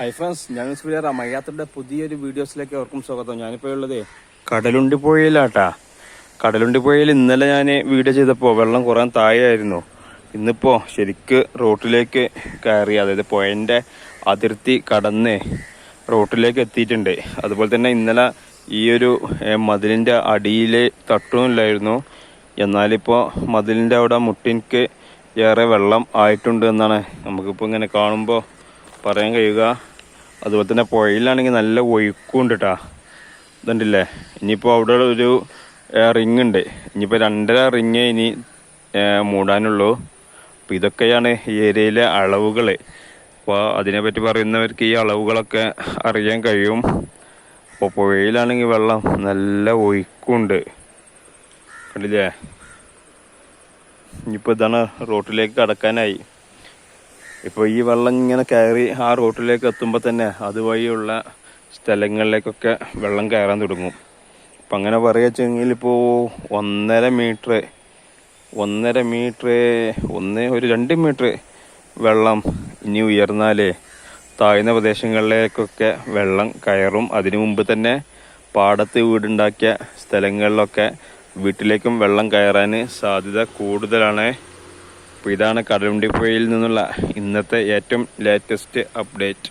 Hi friends ഞാൻ സുബിയർ മയ്യാത്തരുടെ പുതിയൊരു വീഡിയോസിലേക്ക് അവർക്കും സ്വാഗതം. ഞാനിപ്പോൾ ഉള്ളത് കടലുണ്ടി പുഴയിലാട്ടാ. കടലുണ്ടി പുഴയിൽ ഇന്നലെ ഞാൻ വീഡിയോ ചെയ്തപ്പോൾ വെള്ളം കുറേ താഴെയായിരുന്നു. ഇന്നിപ്പോൾ ശരിക്ക് റോട്ടിലേക്ക് കയറി അതായത് പുഴന്റെ അതിർത്തി കടന്ന് റോട്ടിലേക്ക് എത്തിയിട്ടുണ്ട്. അതുപോലെ തന്നെ ഇന്നലെ ഈ ഒരു മതിലിന്റെ അടിയിൽ തട്ടുമില്ലായിരുന്നു. എന്നാലിപ്പോൾ മതിലിന്റെ അവിടെ മുട്ടിൻക്ക് ഏറെ വെള്ളം ആയിട്ടുണ്ട് എന്നാണ് നമുക്കിപ്പോൾ ഇങ്ങനെ കാണുമ്പോൾ പറയാൻ കഴിയുക. അതുപോലെ തന്നെ പുഴയിലാണെങ്കിൽ നല്ല ഒഴുക്കുണ്ട് കേട്ടാ ഇതുണ്ടല്ലേ? ഇനിയിപ്പോൾ അവിടെ ഒരു റിങ് ഉണ്ട് ഇനിയിപ്പോൾ രണ്ടര റിങ് ഇനി മൂടാനുള്ളൂ. അപ്പോൾ ഇതൊക്കെയാണ് ഈ ഏരിയയിലെ അളവുകൾ അപ്പോൾ അതിനെപ്പറ്റി പറയുന്നവർക്ക് ഈ അളവുകളൊക്കെ അറിയാൻ കഴിയും. അപ്പോൾ പുഴയിലാണെങ്കിൽ വെള്ളം നല്ല ഒഴുക്കുണ്ട്. കണ്ടില്ലേ? ഇനിയിപ്പോൾ ഇതാണ് റോട്ടിലേക്ക് കടക്കാനായി. ഇപ്പോൾ ഈ വെള്ളം ഇങ്ങനെ കയറി ആ റോട്ടിലേക്ക് എത്തുമ്പോൾ തന്നെ അതുവഴിയുള്ള സ്ഥലങ്ങളിലേക്കൊക്കെ വെള്ളം കയറാൻ തുടങ്ങും. അപ്പം അങ്ങനെ പറയുകയെങ്കിൽ ഇപ്പോൾ ഒന്നര മീറ്റർ ഒന്നര മീറ്റർ ഒന്ന് ഒരു രണ്ട് മീറ്റർ വെള്ളം ഇനി ഉയർന്നാലേ താഴ്ന്ന പ്രദേശങ്ങളിലേക്കൊക്കെ വെള്ളം കയറും. അതിനു മുമ്പ് തന്നെ പാടത്ത് വീടുണ്ടാക്കിയ സ്ഥലങ്ങളിലൊക്കെ വീട്ടിലേക്കും വെള്ളം കയറാൻ സാധ്യത കൂടുതലാണ്. അപ്പോൾ ഇതാണ് കടലുണ്ടി പുഴയിൽ നിന്നുള്ള ഇന്നത്തെ ഏറ്റവും ലേറ്റസ്റ്റ് അപ്ഡേറ്റ്